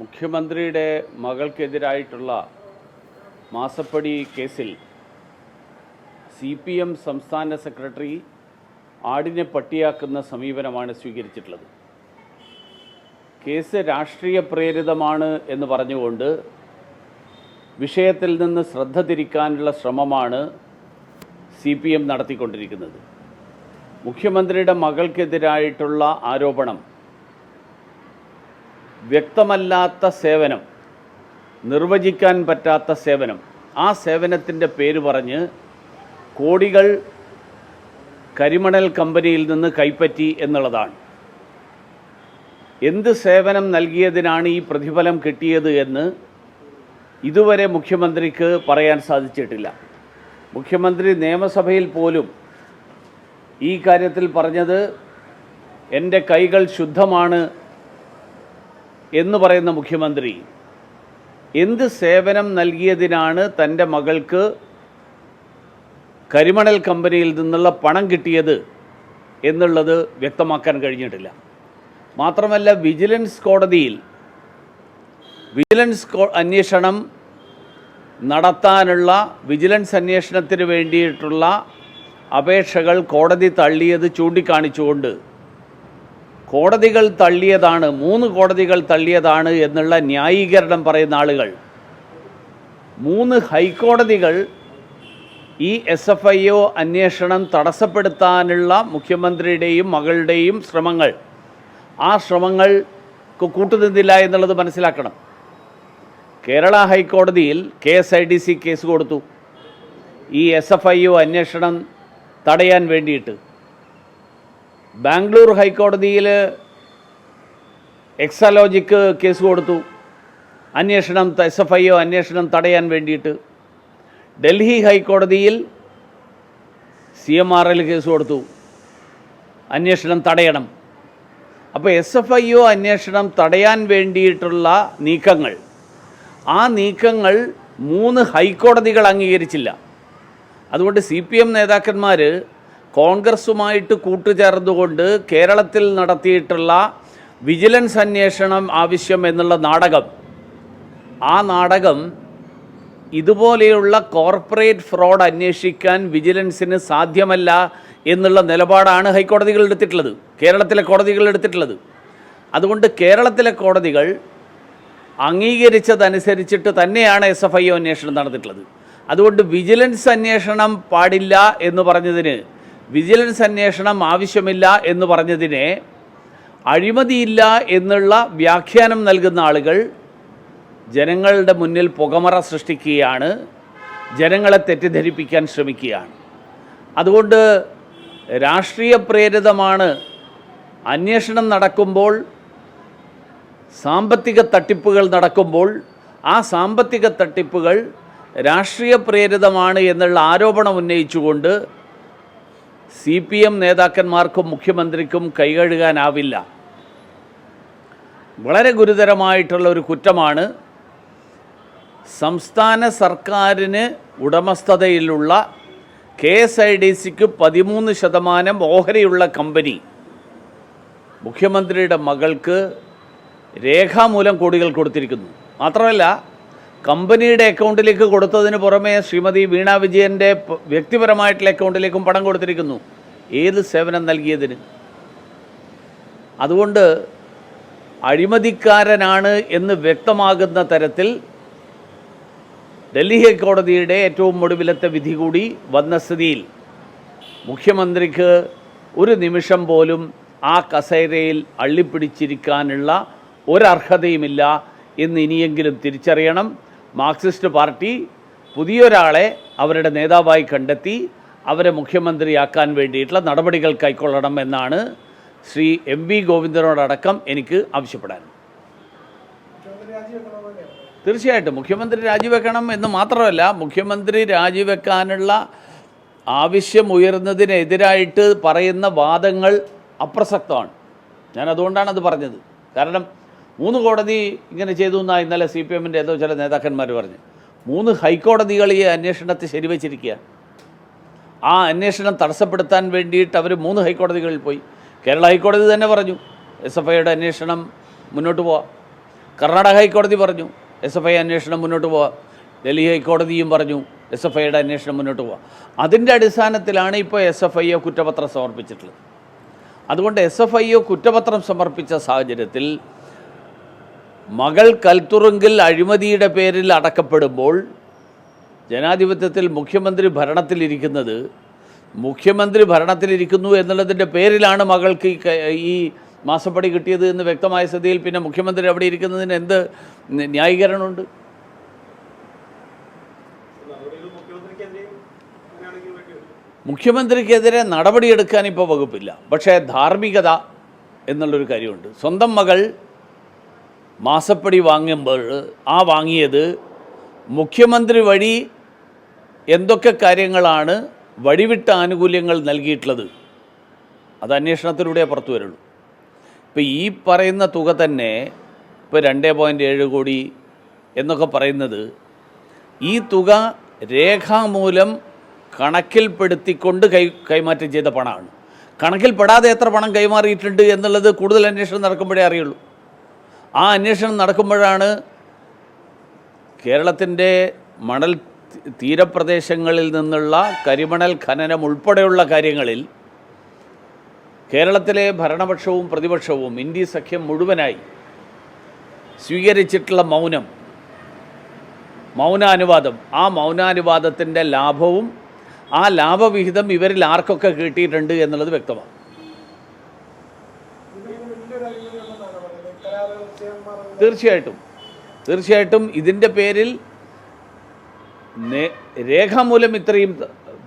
മുഖ്യമന്ത്രിയുടെ മകൾക്കെതിരായിട്ടുള്ള മാസപ്പടി കേസിൽ സി പി എം സംസ്ഥാന സെക്രട്ടറി ആടിനെ പട്ടിയാക്കുന്ന സമീപനമാണ് സ്വീകരിച്ചിട്ടുള്ളത്. കേസ് രാഷ്ട്രീയ പ്രേരിതമാണ് എന്ന് പറഞ്ഞുകൊണ്ട് വിഷയത്തിൽ നിന്ന് ശ്രദ്ധ തിരിക്കാനുള്ള ശ്രമമാണ് സി പി എം നടത്തിക്കൊണ്ടിരിക്കുന്നത്. മുഖ്യമന്ത്രിയുടെ മകൾക്കെതിരായിട്ടുള്ള ആരോപണം വ്യക്തമല്ലാത്ത സേവനം നിർവചിക്കാൻ പറ്റാത്ത സേവനം ആ സേവനത്തിന്റെ പേര് പറഞ്ഞ് കോടികൾ കരിമണൽ കമ്പനിയിൽ നിന്ന് കൈപ്പറ്റി എന്നുള്ളതാണ്. എന്ത് സേവനം നൽകിയതിനാണ് ഈ പ്രതിഫലം കിട്ടിയത് എന്ന് ഇതുവരെ മുഖ്യമന്ത്രിക്ക് പറയാൻ സാധിച്ചിട്ടില്ല. മുഖ്യമന്ത്രി നിയമസഭയിൽ പോലും ഈ കാര്യത്തിൽ പറഞ്ഞത് എന്റെ കൈകൾ ശുദ്ധമാണ് എന്ന് പറയുന്ന മുഖ്യമന്ത്രി എന്ത് സേവനം നൽകിയതിനാണ് തന്റെ മകൾക്ക് കരിമണൽ കമ്പനിയിൽ നിന്നുള്ള പണം കിട്ടിയത് എന്നുള്ളത് വ്യക്തമാക്കാൻ കഴിഞ്ഞിട്ടില്ല. മാത്രമല്ല വിജിലൻസ് കോടതിയിൽ വിജിലൻസ് അന്വേഷണം നടത്താനുള്ള വിജിലൻസ് അന്വേഷണത്തിന് വേണ്ടിയിട്ടുള്ള അപേക്ഷകൾ കോടതി തള്ളിയത് ചൂണ്ടിക്കാണിച്ചുകൊണ്ട് കോടതികൾ തള്ളിയതാണ് മൂന്ന് കോടതികൾ തള്ളിയതാണ് എന്നുള്ള ന്യായീകരണം പറയുന്ന ആളുകൾ. മൂന്ന് ഹൈക്കോടതികൾ ഈ എസ് എഫ് ഐ ഒ അന്വേഷണം തടസ്സപ്പെടുത്താനുള്ള മുഖ്യമന്ത്രിയുടെയും മകളുടെയും ശ്രമങ്ങൾ. ആ ശ്രമങ്ങൾ കൂട്ടുനിന്നില്ല എന്നുള്ളത് മനസ്സിലാക്കണം. കേരള ഹൈക്കോടതിയിൽ K S I D C case കൊടുത്തു. ഈ എസ് എഫ് ഐ ഒ അന്വേഷണം തടയാൻ വേണ്ടിയിട്ട്. ബാംഗ്ലൂർ ഹൈക്കോടതിയിൽ എക്സാലോജിക്ക് കേസ് കൊടുത്തു. അന്വേഷണം എസ് എഫ് ഐ ഒ അന്വേഷണം തടയാൻ വേണ്ടിയിട്ട്. ഡൽഹി ഹൈക്കോടതിയിൽ C M R L case കൊടുത്തു. അന്വേഷണം തടയണം. അപ്പോൾ എസ് എഫ് ഐ ഒ അന്വേഷണം തടയാൻ വേണ്ടിയിട്ടുള്ള നീക്കങ്ങൾ. ആ നീക്കങ്ങൾ മൂന്ന് ഹൈക്കോടതികൾ അംഗീകരിച്ചില്ല. അതുകൊണ്ട് സി പി എം നേതാക്കന്മാർ കോൺഗ്രസുമായിട്ട് കൂട്ടുചേർന്നുകൊണ്ട് കേരളത്തിൽ നടത്തിയിട്ടുള്ള വിജിലൻസ് അന്വേഷണം ആവശ്യം എന്നുള്ള നാടകം. ആ നാടകം ഇതുപോലെയുള്ള കോർപ്പറേറ്റ് ഫ്രോഡ് അന്വേഷിക്കാൻ വിജിലൻസിന് സാധ്യമല്ല എന്നുള്ള നിലപാടാണ് ഹൈക്കോടതികൾ എടുത്തിട്ടുള്ളത്. കേരളത്തിലെ കോടതികൾ എടുത്തിട്ടുള്ളത്. അതുകൊണ്ട് കേരളത്തിലെ കോടതികൾ അംഗീകരിച്ചതനുസരിച്ചിട്ട് തന്നെയാണ് എസ് എഫ് ഐ ഒ അന്വേഷണം നടന്നിട്ടുള്ളത്. അതുകൊണ്ട് വിജിലൻസ് അന്വേഷണം പാടില്ല എന്ന് പറഞ്ഞതിന് വിജിലൻസ് അന്വേഷണം ആവശ്യമില്ല എന്ന് പറഞ്ഞതിനെ അഴിമതിയില്ല എന്നുള്ള വ്യാഖ്യാനം നൽകുന്ന ആളുകൾ ജനങ്ങളുടെ മുന്നിൽ പുകമറ സൃഷ്ടിക്കുകയാണ് ജനങ്ങളെ തെറ്റിദ്ധരിപ്പിക്കാൻ ശ്രമിക്കുകയാണ്. അതുകൊണ്ട് രാഷ്ട്രീയ പ്രേരിതമാണ് അന്വേഷണം നടക്കുമ്പോൾ സാമ്പത്തിക തട്ടിപ്പുകൾ നടക്കുമ്പോൾ ആ സാമ്പത്തിക തട്ടിപ്പുകൾ രാഷ്ട്രീയ പ്രേരിതമാണ് എന്നുള്ള ആരോപണം ഉന്നയിച്ചുകൊണ്ട് സി പി എം നേതാക്കന്മാർക്കും മുഖ്യമന്ത്രിക്കും കൈകഴുകാനാവില്ല. വളരെ ഗുരുതരമായിട്ടുള്ള ഒരു കുറ്റമാണ് സംസ്ഥാന സർക്കാരിന് ഉടമസ്ഥതയിലുള്ള കെ എസ് ഐ ഡി സിക്ക് പതിമൂന്ന് ശതമാനം ഓഹരിയുള്ള കമ്പനി. മുഖ്യമന്ത്രിയുടെ മകൾക്ക് രേഖാമൂലം കോടികൾ കൊടുത്തിരിക്കുന്നു. മാത്രമല്ല കമ്പനിയുടെ അക്കൗണ്ടിലേക്ക് കൊടുത്തതിന് പുറമേ ശ്രീമതി വീണ വിജയന്റെ വ്യക്തിപരമായിട്ടുള്ള അക്കൗണ്ടിലേക്കും പണം കൊടുത്തിരിക്കുന്നു. ഏത് സേവനം നൽകിയതിന്? അതുകൊണ്ട് അഴിമതിക്കാരനാണ് എന്ന് വ്യക്തമാകുന്ന തരത്തിൽ ഡൽഹി ഹൈക്കോടതിയുടെ ഏറ്റവും ഒടുവിലത്തെ വിധി കൂടി വന്ന സ്ഥിതിയിൽ മുഖ്യമന്ത്രിക്ക് ഒരു നിമിഷം പോലും ആ കസേരയിൽ അള്ളിപ്പിടിച്ചിരിക്കാനുള്ള ഒരർഹതയുമില്ല എന്ന് ഇനിയെങ്കിലും തിരിച്ചറിയണം. മാർക്സിസ്റ്റ് പാർട്ടി പുതിയൊരാളെ അവരുടെ നേതാവായി കണ്ടെത്തി അവരെ മുഖ്യമന്ത്രിയാക്കാൻ വേണ്ടിയിട്ടുള്ള നടപടികൾ കൈക്കൊള്ളണം എന്നാണ് ശ്രീ എം വി ഗോവിന്ദനോടടക്കം എനിക്ക് ആവശ്യപ്പെടാൻ. തീർച്ചയായിട്ടും മുഖ്യമന്ത്രി രാജിവെക്കണം എന്ന് മാത്രമല്ല മുഖ്യമന്ത്രി രാജിവെക്കാനുള്ള ആവശ്യം ഉയർന്നതിനെതിരായിട്ട് പറയുന്ന വാദങ്ങൾ അപ്രസക്തമാണ്. ഞാൻ അതുകൊണ്ടാണ് അത് പറഞ്ഞത്. കാരണം മൂന്ന് കോടതി ഇങ്ങനെ ചെയ്തു എന്നാണ് ഇന്നലെ സി പി എമ്മിന്റെ ഏതോ ചില നേതാക്കന്മാർ പറഞ്ഞു. മൂന്ന് ഹൈക്കോടതികൾ ഈ അന്വേഷണത്തെ ശരിവച്ചിരിക്കുക. ആ അന്വേഷണം തടസ്സപ്പെടുത്താൻ വേണ്ടിയിട്ട് അവർ മൂന്ന് ഹൈക്കോടതികളിൽ പോയി. കേരള ഹൈക്കോടതി തന്നെ പറഞ്ഞു എസ് എഫ് ഐയുടെ അന്വേഷണം മുന്നോട്ട് പോവാം. കർണാടക ഹൈക്കോടതി പറഞ്ഞു എസ് എഫ് ഐ അന്വേഷണം മുന്നോട്ട് പോവാം. ഡൽഹി ഹൈക്കോടതിയും പറഞ്ഞു എസ് എഫ് ഐയുടെ അന്വേഷണം മുന്നോട്ട് പോവാം. അതിന്റെ അടിസ്ഥാനത്തിലാണ് ഇപ്പോൾ എസ് എഫ് ഐ ഒ കുറ്റപത്രം സമർപ്പിച്ചിട്ടുള്ളത്. അതുകൊണ്ട് എസ് എഫ് ഐ കുറ്റപത്രം സമർപ്പിച്ച സാഹചര്യത്തിൽ മകൾ കൽത്തുറുങ്കിൽ അഴിമതിയുടെ പേരിൽ അടക്കപ്പെടുമ്പോൾ ജനാധിപത്യത്തിൽ മുഖ്യമന്ത്രി ഭരണത്തിലിരിക്കുന്നത് മുഖ്യമന്ത്രി ഭരണത്തിലിരിക്കുന്നു എന്നുള്ളതിന്റെ പേരിലാണ് മകൾക്ക് ഈ മാസപ്പടി കിട്ടിയത് എന്ന് വ്യക്തമായ സ്ഥിതിയിൽ പിന്നെ മുഖ്യമന്ത്രി അവിടെ ഇരിക്കുന്നതിന് എന്ത് ന്യായീകരണമുണ്ട്? മുഖ്യമന്ത്രിക്കെതിരെ നടപടിയെടുക്കാൻ ഇപ്പോൾ വകുപ്പില്ല. പക്ഷേ ധാർമ്മികത എന്നുള്ളൊരു കാര്യമുണ്ട്. സ്വന്തം മകൾ മാസപ്പടി വാങ്ങുമ്പോൾ ആ വാങ്ങിയത് മുഖ്യമന്ത്രി വഴി എന്തൊക്കെ കാര്യങ്ങളാണ് വഴിവിട്ട ആനുകൂല്യങ്ങൾ നൽകിയിട്ടുള്ളത്? അത് അന്വേഷണത്തിലൂടെ പുറത്തു വരുള്ളൂ. ഇപ്പോൾ ഈ പറയുന്ന തുക തന്നെ ഇപ്പോൾ രണ്ട് പോയിന്റ് ഏഴ് കോടി എന്നൊക്കെ പറയുന്നത് ഈ തുക രേഖാമൂലം കണക്കിൽപ്പെടുത്തിക്കൊണ്ട് കൈ കൈമാറ്റം ചെയ്ത പണമാണ്. കണക്കിൽപ്പെടാതെ എത്ര പണം കൈമാറിയിട്ടുണ്ട് എന്നുള്ളത് കൂടുതൽ അന്വേഷണം നടക്കുമ്പോഴേ അറിയുള്ളൂ. ആ അന്വേഷണം നടക്കുമ്പോഴാണ് കേരളത്തിന്റെ മണൽ തീരപ്രദേശങ്ങളിൽ നിന്നുള്ള കരിമണൽ ഖനനം ഉൾപ്പെടെയുള്ള കാര്യങ്ങളിൽ കേരളത്തിലെ ഭരണപക്ഷവും പ്രതിപക്ഷവും ഇന്ത്യ സഖ്യം മുഴുവനായി സ്വീകരിച്ചിട്ടുള്ള മൗനം മൗനാനുവാദം ആ മൗനാനുവാദത്തിന്റെ ലാഭവും ആ ലാഭവിഹിതം ഇവരിൽ ആർക്കൊക്കെ കിട്ടിയിട്ടുണ്ട് എന്നുള്ളത് വ്യക്തമാണ്. തീർച്ചയായിട്ടും. തീർച്ചയായിട്ടും ഇതിന്റെ പേരിൽ രേഖ രേഖാമൂലം ഇത്രയും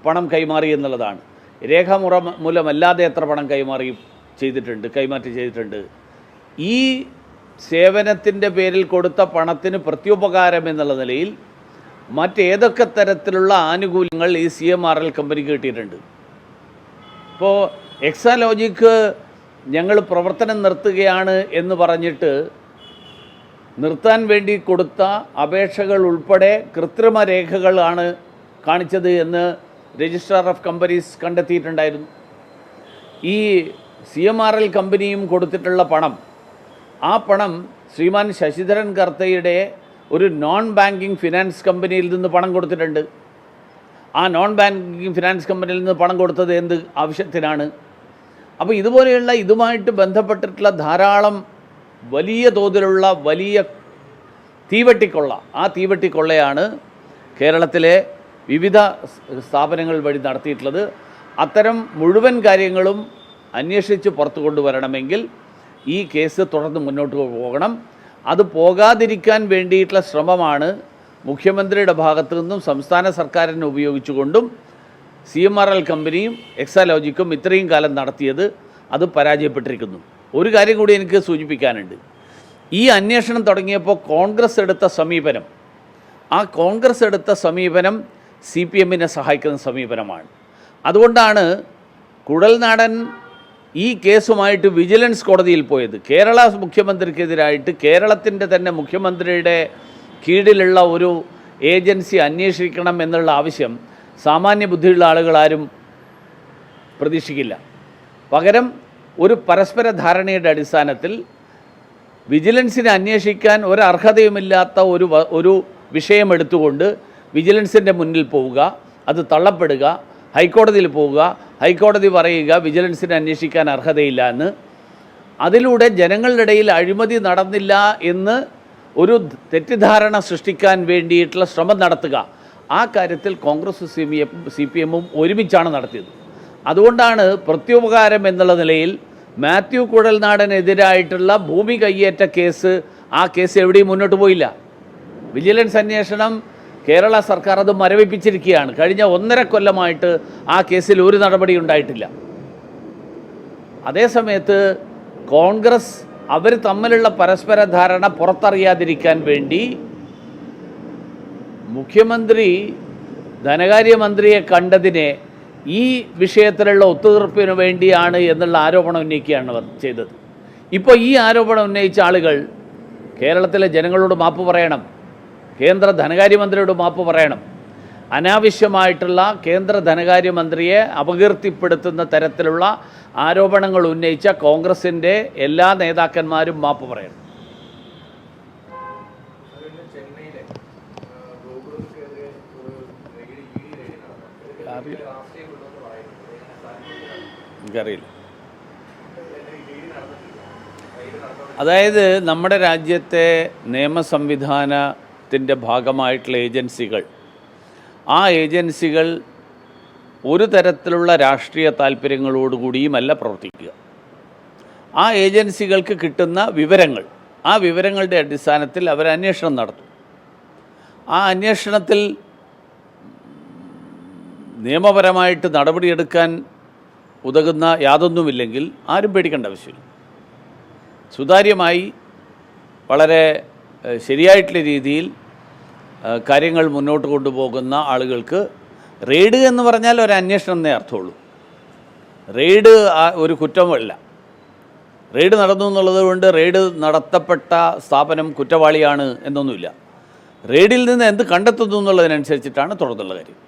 പണം കൈമാറി എന്നുള്ളതാണ്. രേഖാമുറ മൂലമല്ലാതെ എത്ര പണം കൈമാറി ചെയ്തിട്ടുണ്ട് കൈമാറ്റം ചെയ്തിട്ടുണ്ട്. ഈ സേവനത്തിന്റെ പേരിൽ കൊടുത്ത പണത്തിന് പ്രത്യുപകാരം എന്നുള്ള നിലയിൽ മറ്റേതൊക്കെ തരത്തിലുള്ള ആനുകൂല്യങ്ങൾ ഈ സി എം ആർ എൽ കമ്പനിക്ക് കിട്ടിയിട്ടുണ്ട്. ഇപ്പോൾ എക്സാലോജിക്ക് ഞങ്ങൾ പ്രവർത്തനം നിർത്തുകയാണ് എന്ന് പറഞ്ഞിട്ട് നിർത്താൻ വേണ്ടി കൊടുത്ത അപേക്ഷകൾ ഉൾപ്പെടെ കൃത്രിമ രേഖകളാണ് കാണിച്ചത് എന്ന് രജിസ്ട്രാർ ഓഫ് കമ്പനീസ് കണ്ടെത്തിയിട്ടുണ്ടായിരുന്നു. ഈ സി എം ആർ എൽ കമ്പനിയും കൊടുത്തിട്ടുള്ള പണം ആ പണം ശ്രീമാൻ ശശിധരൻ കർത്തയുടെ ഒരു നോൺ ബാങ്കിങ് ഫിനാൻസ് കമ്പനിയിൽ നിന്ന് പണം കൊടുത്തിട്ടുണ്ട്. ആ നോൺ ബാങ്കിങ് ഫിനാൻസ് കമ്പനിയിൽ നിന്ന് പണം കൊടുത്തത് എന്ത്? ആവശ്യത്തിനാണ്. അപ്പോൾ ഇതുപോലെയുള്ള ഇതുമായിട്ട് ബന്ധപ്പെട്ടിട്ടുള്ള ധാരാളം വലിയ തോതിലുള്ള വലിയ തീവട്ടിക്കൊള്ള ആ തീവട്ടിക്കൊള്ളയാണ് കേരളത്തിലെ വിവിധ സ്ഥാപനങ്ങൾ വഴി നടത്തിയിട്ടുള്ളത്. അത്തരം മുഴുവൻ കാര്യങ്ങളും അന്വേഷിച്ച് പുറത്തു കൊണ്ടുവരണമെങ്കിൽ ഈ കേസ് തുടർന്ന് മുന്നോട്ട് പോകണം. അത് പോകാതിരിക്കാൻ വേണ്ടിയിട്ടുള്ള ശ്രമമാണ് മുഖ്യമന്ത്രിയുടെ ഭാഗത്തു നിന്നും സംസ്ഥാന സർക്കാരിനെ ഉപയോഗിച്ചുകൊണ്ടും സി എം ആർ എൽ കമ്പനിയും എക്സാലോജിക്കും ഇത്രയും കാലം നടത്തിയത് അത് പരാജയപ്പെട്ടിരിക്കുന്നു. ഒരു കാര്യം കൂടി എനിക്ക് സൂചിപ്പിക്കാനുണ്ട്. ഈ അന്വേഷണം തുടങ്ങിയപ്പോൾ കോൺഗ്രസ് എടുത്ത സമീപനം ആ കോൺഗ്രസ് എടുത്ത സമീപനം സി പി എമ്മിനെ സഹായിക്കുന്ന സമീപനമാണ്. അതുകൊണ്ടാണ് കുഴൽനാടൻ ഈ കേസുമായിട്ട് വിജിലൻസ് കോടതിയിൽ പോയത്. കേരള മുഖ്യമന്ത്രിക്കെതിരായിട്ട് കേരളത്തിന്റെ തന്നെ മുഖ്യമന്ത്രിയുടെ കീഴിലുള്ള ഒരു ഏജൻസി അന്വേഷിക്കണം എന്നുള്ള ആവശ്യം സാമാന്യ ബുദ്ധിയുള്ള ആളുകളാരും പ്രതീക്ഷിക്കില്ല. പകരം ഒരു പരസ്പര ധാരണയുടെ അടിസ്ഥാനത്തിൽ വിജിലൻസിനെ അന്വേഷിക്കാൻ ഒരർഹതയുമില്ലാത്ത ഒരു ഒരു വിഷയം എടുത്തുകൊണ്ട് വിജിലൻസിന്റെ മുന്നിൽ പോവുക അത് തള്ളപ്പെടുക ഹൈക്കോടതിയിൽ പോവുക ഹൈക്കോടതി പറയുക വിജിലൻസിനെ അന്വേഷിക്കാൻ അർഹതയില്ല എന്ന്. അതിലൂടെ ജനങ്ങളുടെ ഇടയിൽ അഴിമതി നടന്നില്ല എന്ന് ഒരു തെറ്റിദ്ധാരണ സൃഷ്ടിക്കാൻ വേണ്ടിയിട്ടുള്ള ശ്രമം നടത്തുക. ആ കാര്യത്തിൽ Congress C P M C P എമ്മും ഒരുമിച്ചാണ് നടത്തിയത്. അതുകൊണ്ടാണ് പ്രത്യുപകാരം എന്നുള്ള നിലയിൽ മാത്യു കുഴൽനാടനെതിരായിട്ടുള്ള ഭൂമി കയ്യേറ്റ കേസ് ആ കേസ് എവിടെയും മുന്നോട്ട് പോയില്ല. വിജിലൻസ് അന്വേഷണം കേരള സർക്കാർ അത് മരവിപ്പിച്ചിരിക്കുകയാണ്. കഴിഞ്ഞ ഒന്നര കൊല്ലമായിട്ട് ആ കേസിൽ ഒരു നടപടി ഉണ്ടായിട്ടില്ല. അതേസമയത്ത് കോൺഗ്രസ് അവർ തമ്മിലുള്ള പരസ്പര ധാരണ പുറത്തറിയാതിരിക്കാൻ വേണ്ടി മുഖ്യമന്ത്രി ധനകാര്യമന്ത്രിയെ കണ്ടതിനെ ഈ വിഷയത്തിലുള്ള ഒത്തുതീർപ്പിന് വേണ്ടിയാണ് എന്നുള്ള ആരോപണം ഉന്നയിക്കുകയാണ് ചെയ്തത്. ഇപ്പോൾ ഈ ആരോപണം ഉന്നയിച്ച ആളുകൾ കേരളത്തിലെ ജനങ്ങളോട് മാപ്പ് പറയണം കേന്ദ്ര ധനകാര്യമന്ത്രിയോട് മാപ്പ് പറയണം. അനാവശ്യമായിട്ടുള്ള കേന്ദ്ര ധനകാര്യമന്ത്രിയെ അപകീർത്തിപ്പെടുത്തുന്ന തരത്തിലുള്ള ആരോപണങ്ങൾ ഉന്നയിച്ച കോൺഗ്രസിന്റെ എല്ലാ നേതാക്കന്മാരും മാപ്പ് പറയണം ചെന്നൈയിലെ ആ, ഗോകുലത്തിനെതിരെ ഒരു റെയ്ഡ് ഇ ഡി റെയ്ഡ് നടന്നു അറിയില്ല. രാഷ്ട്രീയം ഉണ്ടെന്ന് പറയുന്നത് എങ്ങനെ സാധിക്കുന്നതാണ് എനിക്കറിയില്ല. അതായത് നമ്മുടെ രാജ്യത്തെ നിയമ സംവിധാനത്തിന്റെ ഭാഗമായിട്ടുള്ള ഏജൻസികൾ ആ ഏജൻസികൾ ഒരു തരത്തിലുള്ള രാഷ്ട്രീയ താല്പര്യങ്ങളോടുകൂടിയുമല്ല പ്രവർത്തിക്കുക. ആ ഏജൻസികൾക്ക് കിട്ടുന്ന വിവരങ്ങൾ ആ വിവരങ്ങളുടെ അടിസ്ഥാനത്തിൽ അവർ അന്വേഷണം നടത്തും. ആ അന്വേഷണത്തിൽ നിയമപരമായിട്ട് നടപടിയെടുക്കാൻ ഉതകുന്ന യാതൊന്നുമില്ലെങ്കിൽ ആരും പേടിക്കേണ്ട ആവശ്യമില്ല. സുതാര്യമായി വളരെ ശരിയായിട്ടുള്ള രീതിയിൽ കാര്യങ്ങൾ മുന്നോട്ട് കൊണ്ടുപോകുന്ന ആളുകൾക്ക് റെയ്ഡ് എന്ന് പറഞ്ഞാൽ ഒരു അന്വേഷണം എന്നേ അർത്ഥമുള്ളൂ. റെയ്ഡ് ഒരു കുറ്റമല്ല. റെയ്ഡ് നടന്നു എന്നുള്ളത് കൊണ്ട് റെയ്ഡ് നടത്തപ്പെട്ട സ്ഥാപനം കുറ്റവാളിയാണ് എന്നൊന്നുമില്ല. റെയ്ഡിൽ നിന്ന് എന്ത് കണ്ടെത്തുന്നു എന്നുള്ളതിനനുസരിച്ചിട്ടാണ് തുടർന്നുള്ള കാര്യം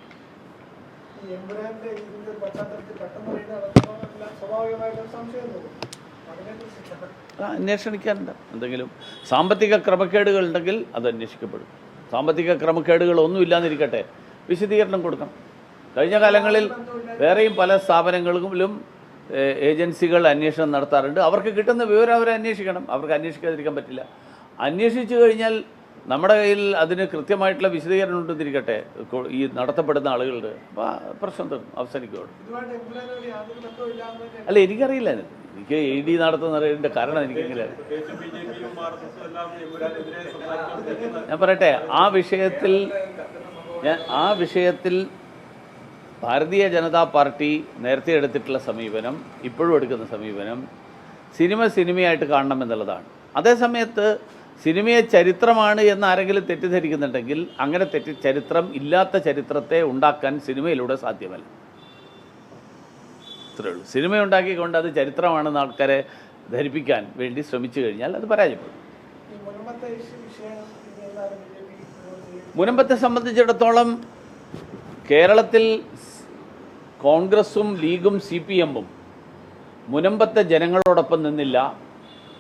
ഈ എമ്പുരാന്റെ ഇതിന്റെ ഒരു പശ്ചാത്തലത്തിൽ പെട്ടെന്ന് റെയ്ഡ് നടത്തുമ്പോൾ എല്ലാം സ്വാഭാവികമായിട്ടും സംശയം തോന്നും അതിനെക്കുറിച്ച് ആ, അന്വേഷിക്കാനുണ്ട്. എന്തെങ്കിലും സാമ്പത്തിക ക്രമക്കേടുകൾ ഉണ്ടെങ്കിൽ അത് അന്വേഷിക്കപ്പെടും. സാമ്പത്തിക ക്രമക്കേടുകൾ ഒന്നും ഇല്ലാതിരിക്കട്ടെ. വിശദീകരണം കൊടുക്കണം. കഴിഞ്ഞ കാലങ്ങളിൽ വേറെയും പല സ്ഥാപനങ്ങളിലും ഏജൻസികൾ അന്വേഷണം നടത്താറുണ്ട്. അവർക്ക് കിട്ടുന്ന വിവരം അവരെ അന്വേഷിക്കണം. അവർക്ക് അന്വേഷിക്കാതിരിക്കാൻ പറ്റില്ല. അന്വേഷിച്ചു കഴിഞ്ഞാൽ നമ്മുടെ കയ്യിൽ അതിന് കൃത്യമായിട്ടുള്ള വിശദീകരണം ഉണ്ടെന്നിരിക്കട്ടെ. ഈ നടത്തപ്പെടുന്ന ആളുകളുടെ അപ്പോൾ പ്രശ്നം തീർന്നു. അവസാനിക്കുകയുള്ളൂ അല്ല എനിക്കറിയില്ല. എനിക്ക് എ ഡി നടത്തുന്നതിന്റെ കാരണം എനിക്കെങ്കിലും ഞാൻ പറയട്ടെ ആ വിഷയത്തിൽ ഞാൻ ആ വിഷയത്തിൽ ഭാരതീയ ജനതാ പാർട്ടി നേരത്തെ എടുത്തിട്ടുള്ള സമീപനം ഇപ്പോഴും എടുക്കുന്ന സമീപനം സിനിമ സിനിമയായിട്ട് കാണണം എന്നുള്ളതാണ്. അതേസമയത്ത് സിനിമയെ ചരിത്രമാണ് എന്ന് ആരെങ്കിലും തെറ്റിദ്ധരിക്കുന്നുണ്ടെങ്കിൽ അങ്ങനെ തെറ്റി ചരിത്രം ഇല്ലാത്ത ചരിത്രത്തെ ഉണ്ടാക്കാൻ സിനിമയിലൂടെ സാധ്യമല്ല. ഇത്രയേ ഉള്ളൂ. സിനിമ ഉണ്ടാക്കിക്കൊണ്ട് അത് ചരിത്രമാണെന്ന് ആൾക്കാരെ ധരിപ്പിക്കാൻ വേണ്ടി ശ്രമിച്ചു കഴിഞ്ഞാൽ അത് പരാജയപ്പെടും. മുനമ്പത്തെ സംബന്ധിച്ചിടത്തോളം കേരളത്തിൽ കോൺഗ്രസും ലീഗും സി പി എമ്മും മുനമ്പത്തെ ജനങ്ങളോടൊപ്പം നിന്നില്ല.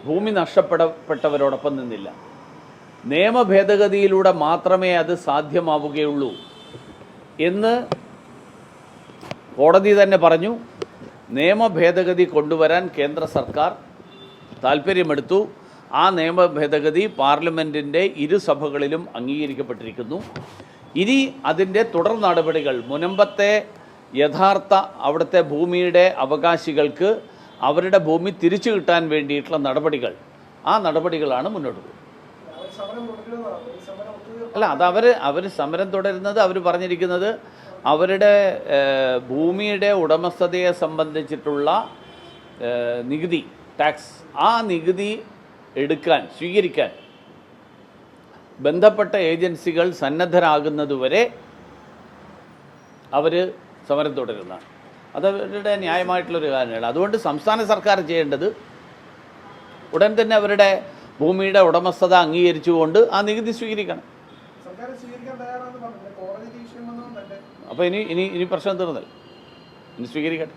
ഭൂമി നഷ്ടപ്പെടപ്പെട്ടവരോടൊപ്പം നിന്നില്ല. നിയമഭേദഗതിയിലൂടെ മാത്രമേ അത് സാധ്യമാവുകയുള്ളൂ എന്ന് കോടതി തന്നെ പറഞ്ഞു. നിയമ ഭേദഗതി കൊണ്ടുവരാൻ കേന്ദ്ര സർക്കാർ താല്പര്യമെടുത്തു ആ നിയമ ഭേദഗതി പാർലമെന്റിന്റെ ഇരുസഭകളിലും അംഗീകരിക്കപ്പെട്ടിരിക്കുന്നു. ഇനി അതിന്റെ തുടർ നടപടികൾ മുനമ്പത്തെ യഥാർത്ഥ അവിടുത്തെ ഭൂമിയുടെ അവകാശികൾക്ക് അവരുടെ ഭൂമി തിരിച്ചു കിട്ടാൻ വേണ്ടിയിട്ടുള്ള നടപടികൾ. ആ നടപടികളാണ് മുന്നോട്ട് പോകുന്നത്. അല്ല അത് അവർ അവർ സമരം തുടരുന്നത് അവർ പറഞ്ഞിരിക്കുന്നത് അവരുടെ ഭൂമിയുടെ ഉടമസ്ഥതയെ സംബന്ധിച്ചിട്ടുള്ള നികുതി ടാക്സ് ആ നികുതി എടുക്കാൻ സ്വീകരിക്കാൻ ബന്ധപ്പെട്ട ഏജൻസികൾ സന്നദ്ധരാകുന്നതുവരെ അവർ സമരം തുടരുന്നതാണ്. അത് അവരുടെ ന്യായമായിട്ടുള്ളൊരു കാര്യമാണ് അതുകൊണ്ട് സംസ്ഥാന സർക്കാർ ചെയ്യേണ്ടത് ഉടൻ തന്നെ അവരുടെ ഭൂമിയുടെ ഉടമസ്ഥത അംഗീകരിച്ചുകൊണ്ട് ആ നികുതി സ്വീകരിക്കണം. അപ്പോൾ ഇനി ഇനി ഇനി പ്രശ്നം തീർന്നല്ല. ഇനി സ്വീകരിക്കട്ടെ.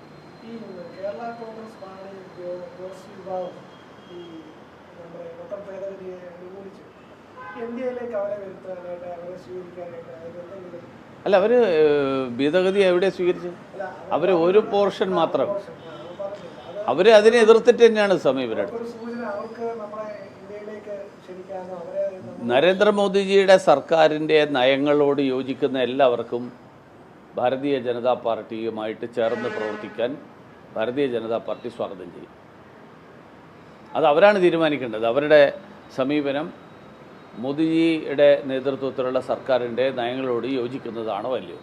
എയിലേക്ക് അവരെ വരുത്താനായിട്ട് അവരെ സ്വീകരിക്കാനായിട്ട് അല്ല അവർ ഭേദഗതി എവിടെ സ്വീകരിച്ചു? അവർ ഒരു പോർഷൻ മാത്രം. അവർ അതിനെ എതിർത്തിട്ട് തന്നെയാണ് സമീപനം നരേന്ദ്രമോദിജിയുടെ സർക്കാരിന്റെ നയങ്ങളോട് യോജിക്കുന്ന എല്ലാവർക്കും ഭാരതീയ ജനതാ പാർട്ടിയുമായിട്ട് ചേർന്ന് പ്രവർത്തിക്കാൻ ഭാരതീയ ജനതാ പാർട്ടി സ്വാഗതം ചെയ്യും. അത് അവരാണ് തീരുമാനിക്കേണ്ടത്. അവരുടെ സമീപനം മോദിജിയുടെ നേതൃത്വത്തിലുള്ള സർക്കാരിന്റെ നയങ്ങളോട് യോജിക്കുന്നതാണോ അല്ലയോ?